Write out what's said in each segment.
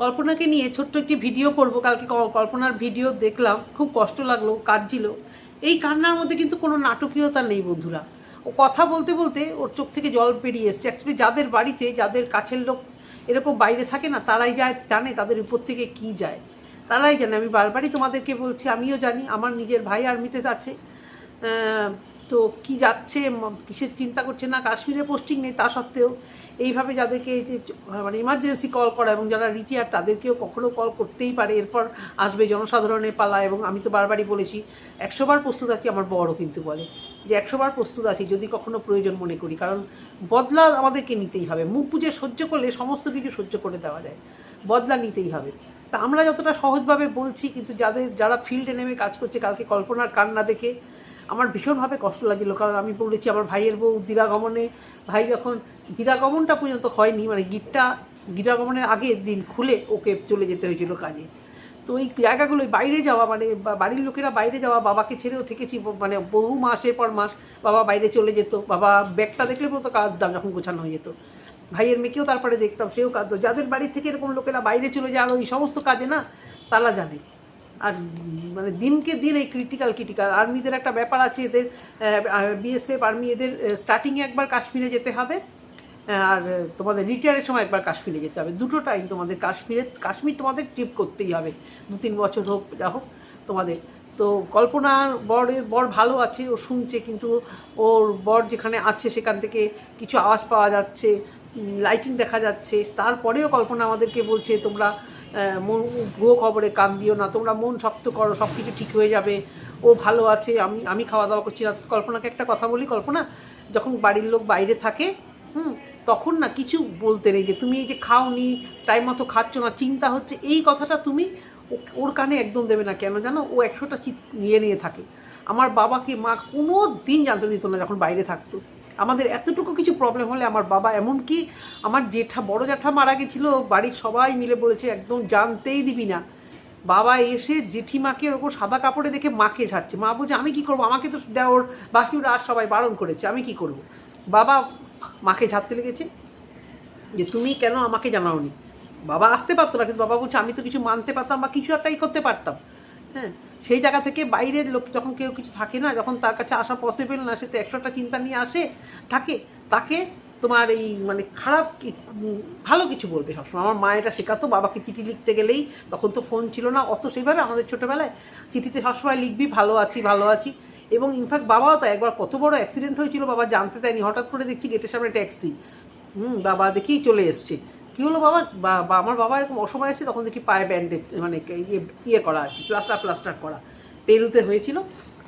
কল্পনাকে নিয়ে ছোট্ট একটি ভিডিও করব। কালকে কল্পনার ভিডিও দেখলাম, খুব কষ্ট লাগল, কাঁদছিল। এই কান্নার মধ্যে কিন্তু কোনো নাটকীয়তা নেই বন্ধুরা। ও কথা বলতে বলতে ওর চোখ থেকে জল বেরিয়ে এসছে। অ্যাকচুয়ালি যাদের বাড়িতে, যাদের কাছের লোক এরকম বাইরে থাকে না, তারাই যায়, জানে তাদের উপর থেকে কি যায়। তারাই জানে। আমি বারবারই তোমাদেরকে বলছি, আমিও জানি, আমার নিজের ভাই আর্মিতে আছে। তো কি যাচ্ছে কিসের চিন্তা করছে না, কাশ্মীরে পোস্টিং নেই তা সত্ত্বেও। এইভাবে যাদেরকে যে মানে ইমার্জেন্সি কল করা এবং যারা রিটায়ার তাদেরকেও কখনো কল করতেই পারে। এরপর আসবে জনসাধারণের পালা এবং আমি তো বারবারই বলেছি, একশোবার প্রস্তুত আছি, আমার বড় কিন্তু বলে যে একশোবার প্রস্তুত আছি, যদি কখনো প্রয়োজন মনে করি। কারণ বদলা আমাদেরকে নিতেই হবে। মুখ বুঝে সহ্য করলে সমস্ত কিছু সহ্য করে দেওয়া যায়। বদলা নিতেই হবে। তা আমরা যতটা সহজভাবে বলছি, কিন্তু যাদের, যারা ফিল্ডে নেমে কাজ করছে, কালকে কল্পনার কান্না দেখে আমার ভীষণভাবে কষ্ট লাগছিল, কারণ আমি বলেছি আমার ভাইয়ের বউ দিরাগমনে, ভাই যখন দিরাগমনটা পর্যন্ত হয়নি মানে গিটটা দিরাগমনের আগের দিন খুলে ওকে চলে যেতে হয়েছিল কাজে। তো ওই জায়গাগুলো বাইরে যাওয়া মানে বাড়ির লোকেরা বাইরে যাওয়া, বাবাকে ছেড়েও থেকেছি মানে বহু মাসের পর মাস বাবা বাইরে চলে যেত, বাবা ব্যাগটা দেখলে তো কাঁদতাম যখন গোছানো হয়ে যেত। ভাইয়ের মেয়েকেও তারপরে দেখতাম, সেও কাঁদতো। যাদের বাড়ি থেকে এরকম লোকেরা বাইরে চলে যায় ওই সমস্ত কাজে না, তারা জানে। আর মানে দিনকে দিন এই ক্রিটিক্যাল ক্রিটিক্যাল আর্মিদের একটা ব্যাপার আছে, এদের বিএসএফ আর্মি এদের স্টার্টিংয়ে একবার কাশ্মীরে যেতে হবে। আর তোমাদের রিটায়ারের সময় একবার কাশ্মীরে যেতে হবে। দুটো টাইম তোমাদের কাশ্মীরে, কাশ্মীর তোমাদের ট্রিপ করতেই হবে। দু তিন বছর হোক, যা হোক তোমাদের। তো কল্পনার বরের বর ভালো আছে, ও শুনছে, কিন্তু ওর বর যেখানে আছে, সেখান থেকে কিছু আওয়াজ পাওয়া যাচ্ছে লাইটিং দেখা যাচ্ছে। তারপরেও কল্পনা আমাদেরকে বলছে, তোমরা ভুয়ো খবরে কান দিও না, তোমরা মন শক্ত করো সব কিছু ঠিক হয়ে যাবে, ও ভালো আছে, আমি আমি খাওয়া দাওয়া করছি। না কল্পনাকে একটা কথা বলি, কল্পনা, যখন বাড়ির লোক বাইরে থাকে, হুম, তখন না কিছু বলতে নেই যে, তুমি এই যে খাওনি টাইম মতো খাচ্ছ না। চিন্তা হচ্ছে, এই কথাটা তুমি ওর কানে একদম দেবে না। কেন জানো? ও একশোটা চিত নিয়ে নিয়ে থাকে। আমার বাবাকে মা কোনো দিন জানতে দিত না যখন বাইরে থাকতো। আমাদের এতটুকু কিছু প্রবলেম হলে আমার বাবা এমনকি আমার জেঠা, বড় জ্যাঠা মারা গেছিল, বাড়ির সবাই মিলে বলেছে, একদম জানতেই দিবি না। বাবা এসে জেঠিমাকে ওরকম সাদা কাপড়ে দেখে মাকে ঝাড়ছে। মা বলছে, আমি কি করব? আমাকে তো দেওর বাকিরা আর সবাই বারণ করেছে। আমি কি করব? বাবা মাকে ঝাড়তে লেগেছে যে, তুমি কেন আমাকে জানাওনি? বাবা আসতে পারতো না, কিন্তু বাবা বলছে, আমি তো কিছু মানতে পারতাম বা কিছু একটাই করতে পারতাম। হ্যাঁ সেই জায়গা থেকে বাইরের লোক যখন কেউ কিছু থাকে না, যখন তার কাছে আসা পসিবল না, সে তো একশোটা চিন্তা নিয়ে আসে, থাকে, তাকে তোমার এই মানে খারাপ ভালো কিছু বলবে সবসময়। আমার মায়েরা শেখাতো, বাবাকে চিঠি লিখতে গেলেই, তখন তো ফোন ছিল না, অত সেইভাবে আমাদের ছোটোবেলায় চিঠিতে সবসময় লিখবি, ভালো আছি ভালো আছি। এবং ইনফ্যাক্ট বাবাও তো একবার কত বড় অ্যাক্সিডেন্ট হয়েছিল, বাবা জানতে দেয়নি হঠাৎ করে দেখছি গেটের সামনে ট্যাক্সি হুম, বাবা দেখি চলে এসছে। কী হলো বাবা? বা- আমার বাবা এরকম অসময় এসে তখন দেখি পায়ে ব্যান্ডেজ মানে ইয়ে ইয়ে করা আর কি প্লাস্টার প্লাস্টার করা, পেরুতে হয়েছিল।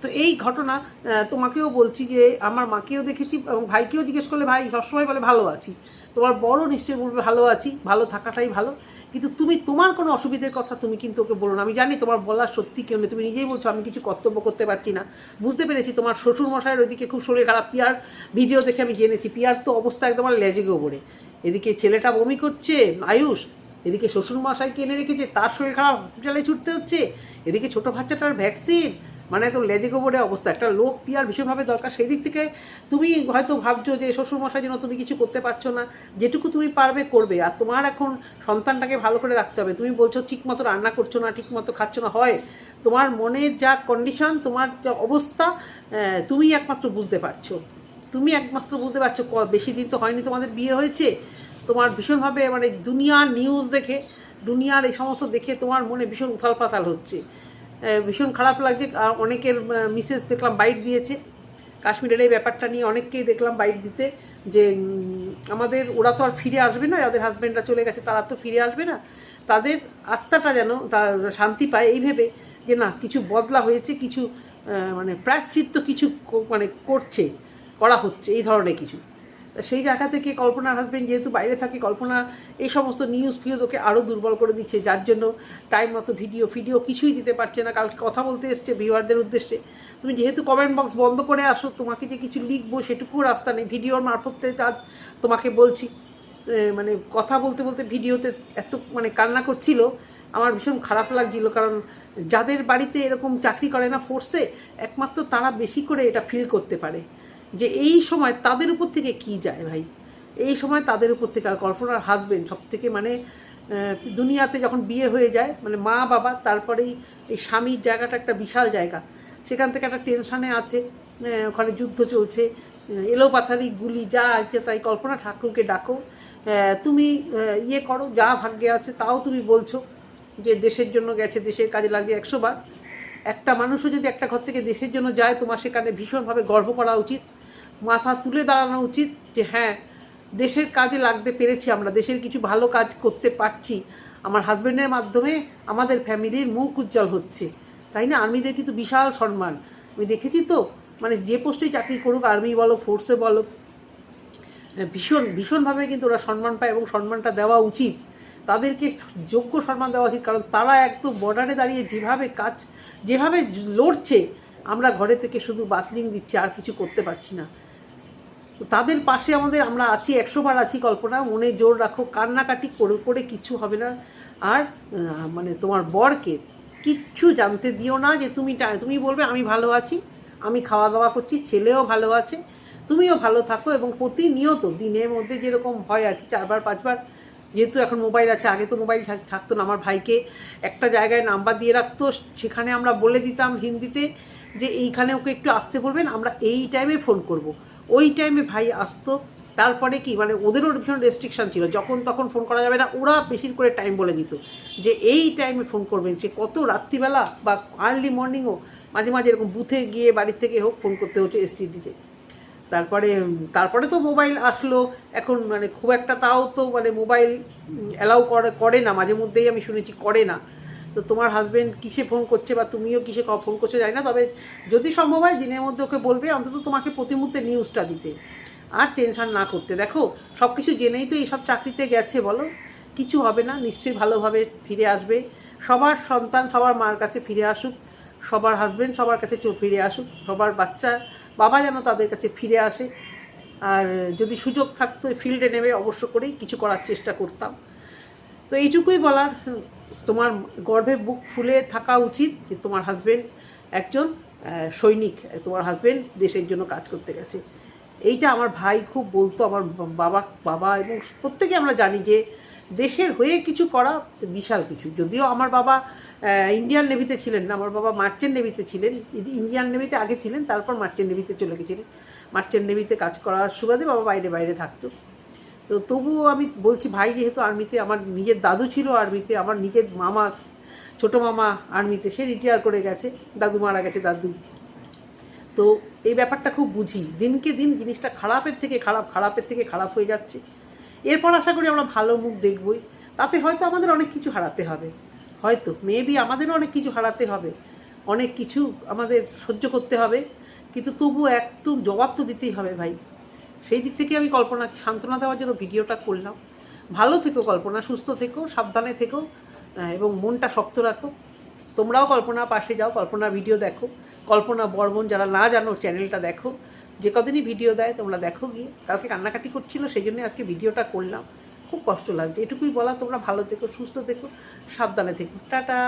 তো এই ঘটনা তোমাকেও বলছি যে, আমার মাকেও দেখেছি এবং ভাইকেও জিজ্ঞেস করলে, ভাই, সবসময় বলে ভালো আছি। তোমার বড় নিশ্চয়ই বলবে, ভালো আছি, ভালো থাকাটাই ভালো। কিন্তু তুমি, তোমার কোনো অসুবিধের কথা তুমি কিন্তু ওকে বলো না। আমি জানি তোমার বলার সত্যি কেউ নেই। তুমি নিজেই বলছো, আমি কিছু কর্তব্য করতে পারছি না। বুঝতে পেরেছি তোমার শ্বশুর মশাইয়ের ওইদিকে খুব শরীর খারাপ। পিয়ার ভিডিও দেখে আমি জেনেছি। পিয়ার তো অবস্থা একদম লেজে গোবরে এদিকে ছেলেটা বমি করছে, আয়ুষ। এদিকে শ্বশুর মশাইকে এনে রেখেছে, তার শরীর খারাপ হসপিটালে ছুটতে হচ্ছে। এদিকে ছোটো বাচ্চাটার ভ্যাকসিন মানে একদম লেজে গোবরে অবস্থা। একটা লোক পিয়ার ভীষণভাবে দরকার? সেই দিক থেকে তুমি হয়তো ভাবছ যে শ্বশুর মশাই জন্য তুমি কিছু করতে পারছ না। যেটুকু তুমি পারবে, করবে। আর তোমার এখন সন্তানটাকে ভালো করে রাখতে হবে। তুমি বলছো ঠিক মতো রান্না করছ না ঠিক মতো খাচ্ছ না। হয়, তোমার মনের যা কন্ডিশন তোমার যা অবস্থা তুমি একমাত্র বুঝতে পারছ। তুমি একমাত্র বুঝতে পারছ বেশি দিন তো হয়নি তোমাদের বিয়ে হয়েছে। তোমার ভীষণভাবে মানে দুনিয়ার নিউজ দেখে, দুনিয়ার এই সমস্ত দেখে তোমার মনে ভীষণ উথাল পাতাল হচ্ছে। ভীষণ খারাপ লাগছে, আর অনেকের মিসেস দেখলাম বাইট দিয়েছে। কাশ্মীরের এই ব্যাপারটা নিয়ে অনেককেই দেখলাম বাইট দিতে যে আমাদের, ওরা তো আর ফিরে আসবে না, যাদের হাজব্যান্ডরা চলে গেছে তারা তো ফিরে আসবে না। তাদের আত্মাটা যেন তার শান্তি পায় এই ভেবে যে না, কিছু বদলা হয়েছে, কিছু মানে প্রায়শ্চিত্ত কিছু মানে করছে। করা হচ্ছে, এই ধরনের কিছু। তা সেই জায়গা থেকে কল্পনার হাজব্যান্ড যেহেতু বাইরে থাকে, কল্পনা এই সমস্ত নিউজ ফিউজ ওকে আরও দুর্বল করে দিচ্ছে, যার জন্য টাইম মতো ভিডিও ভিডিও কিছুই দিতে পারছে না। কালকে কথা বলতে এসছে ভিউয়ারদের উদ্দেশ্যে। তুমি যেহেতু কমেন্ট বক্স বন্ধ করে আসো, তোমাকে যে কিছু লিখব সেটুকুও রাস্তা নেই। ভিডিওর মারফতে আজ তোমাকে বলছি মানে কথা বলতে বলতে ভিডিওতে এত মানে কান্না করছিল, আমার ভীষণ খারাপ লাগছিল। কারণ যাদের বাড়িতে এরকম চাকরি করে না ফোর্সে একমাত্র তারা বেশি করে এটা ফিল করতে পারে। যে এই সময় তাদের উপর থেকে কি যায় ভাই? এই সময় তাদের উপর থেকে আর কল্পনার হাজবেন্ড সব থেকে মানে দুনিয়াতে যখন বিয়ে হয়ে যায় মানে মা, বাবা, তারপরেই এই স্বামীর জায়গাটা একটা বিশাল জায়গা। সেখান থেকে একটা টেনশানে আছে ওখানে যুদ্ধ চলছে এলো পাথারি, গুলি, যা আছে তাই কল্পনা ঠাকুরকে ডাকো। তুমি ইয়ে করো, যা ভাগ্যে আছে তাও তুমি বলছো যে দেশের জন্য গেছে, দেশের কাজে লাগে একশো বার। একটা মানুষও যদি একটা ঘর থেকে দেশের জন্য যায়, তোমার সেখানে ভীষণভাবে গর্ব করা উচিত। মাথা তুলে দাঁড়ানো উচিত যে হ্যাঁ দেশের কাজে লাগতে পেরেছি আমরা, দেশের কিছু ভালো কাজ করতে পারছি। আমার হাজব্যান্ডের মাধ্যমে আমাদের ফ্যামিলির মুখ উজ্জ্বল হচ্ছে। তাই না? আর্মিদের কিন্তু বিশাল সম্মান। আমি দেখেছি তো মানে যে পোস্টেই চাকরি করুক আর্মি বলো ফোর্সে বলো ভীষণ, ভীষণভাবে কিন্তু ওরা সম্মান পায় এবং সম্মানটা দেওয়া উচিত। তাদেরকে যোগ্য সম্মান দেওয়া উচিত, কারণ তারা একদম বর্ডারে দাঁড়িয়ে যেভাবে কাজ, যেভাবে লড়ছে, আমরা ঘরে থেকে শুধু বাতলিং দিচ্ছি, আর কিছু করতে পারছি না। তাদের পাশে আমাদের আমরা আছি, একশোবার আছি কল্পনা, মনে জোর রাখো, কান্নাকাটি করে করে কিছু হবে না আর মানে তোমার বরকে কিচ্ছু জানতে দিও না যে তুমি তুমি বলবে, আমি ভালো আছি, আমি খাওয়া দাওয়া করছি, ছেলেও ভালো আছে, তুমিও ভালো থাকো এবং প্রতিনিয়ত দিনের মধ্যে যেরকম হয় আর কি, চারবার, পাঁচবার, যেহেতু এখন মোবাইল আছে, আগে তো মোবাইল থাকতো না, আমার ভাইকে একটা জায়গায় নাম্বার দিয়ে রাখতো, সেখানে আমরা বলে দিতাম হিন্দিতে যে, এইখানে ওকে একটু আসতে বলবেন, আমরা এই টাইমে ফোন করব। ওই টাইমে ভাই আসতো। তারপরে কি মানে ওদেরও ভীষণ রেস্ট্রিকশন ছিল। যখন তখন ফোন করা যাবে না, ওরা বেশি করে টাইম বলে দিত যে, এই টাইমে ফোন করবেন, সে কত রাত্রিবেলা বা আর্লি মর্নিংও মাঝে মাঝে এরকম বুথে গিয়ে বাড়ির থেকে হোক ফোন করতে হচ্ছে এসটিডিতে তারপরে তারপরে তো মোবাইল আসলো। এখন মানে খুব একটা তাও তো মানে মোবাইল অ্যালাউ করে করে না। মাঝে মধ্যেই আমি শুনেছি, করে না। তো তোমার হাজব্যান্ড কিসে ফোন করছে বা তুমিও কিসে ফোন করছ জানি না, তবে যদি সম্ভব হয় দিনের মধ্যে ওকে বলবে, অন্তত তোমাকে প্রতি মুহূর্তে নিউজটা দিতে। আর টেনশন না করতে। দেখো সব কিছু জেনেই তো এইসব চাকরিতে গেছে, বলো? কিছু হবে না, নিশ্চয়ই ভালোভাবে ফিরে আসবে। সবার সন্তান সবার মার কাছে ফিরে আসুক, সবার হাজবেন্ড সবার কাছে ফিরে আসুক, সবার বাচ্চা, বাবা যেন তাদের কাছে ফিরে আসে। আর যদি সুযোগ থাকতো ফিল্ডে নেমে অবশ্য করেই কিছু করার চেষ্টা করতাম। তো এইটুকুই বলার, তোমার গর্ভে বুক ফুলে থাকা উচিত যে তোমার হাজবেন্ড একজন সৈনিক, তোমার হাজবেন্ড দেশের জন্য কাজ করতে গেছে। এইটা আমার ভাই খুব বলতো, আমার বাবা বাবা এবং প্রত্যেকে আমরা জানি যে দেশের হয়ে কিছু করা বিশাল কিছু। যদিও আমার বাবা ইন্ডিয়ান নেভিতে ছিলেন না, আমার বাবা মার্চেন্ট নেভিতে ছিলেন ইন্ডিয়ান নেভিতে আগে ছিলেন, তারপর মার্চেন্ট নেভিতে চলে গেছিলেন। মার্চেন্ট নেভিতে কাজ করার সুবাদে বাবা বাইরে বাইরে থাকতো। তো তবুও আমি বলছি, ভাই, যেহেতু আর্মিতে আমার নিজের দাদু ছিল আর্মিতে, আমার নিজের মামা, ছোটো মামা আর্মিতে, সে রিটায়ার করে গেছে, দাদু মারা গেছে, দাদু। তো এই ব্যাপারটা খুব বুঝি। দিনকে দিন জিনিসটা খারাপের থেকে খারাপ, খারাপের থেকে খারাপ হয়ে যাচ্ছে। এরপর আশা করি আমরা ভালো মুখ দেখবই। তাতে হয়তো আমাদের অনেক কিছু হারাতে হবে। হয়তো মেবি আমাদেরও অনেক কিছু হারাতে হবে। অনেক কিছু আমাদের সহ্য করতে হবে। কিন্তু তবু একদম জবাব তো দিতেই হবে, ভাই। সেই দিক থেকে আমি কল্পনা, সান্ত্বনা দেওয়ার জন্য ভিডিওটা করলাম। ভালো থেকো কল্পনা, সুস্থ থেকো, সাবধানে থেকো এবং মনটা শক্ত রাখো। তোমরাও কল্পনা পাশে যাও কল্পনা ভিডিও দেখো। কল্পনা বর্মন যারা না জানো, চ্যানেলটা দেখো। যে কদিনই ভিডিও দেয়, তোমরা দেখো গিয়ে। কালকে কান্নাকাটি করছিল, সেই জন্য আজকে ভিডিওটা করলাম। খুব কষ্ট লাগছে। এটুকুই বলা, তোমরা ভালো থেকো, সুস্থ থেকো, সাবধানে থেকো। টাটা।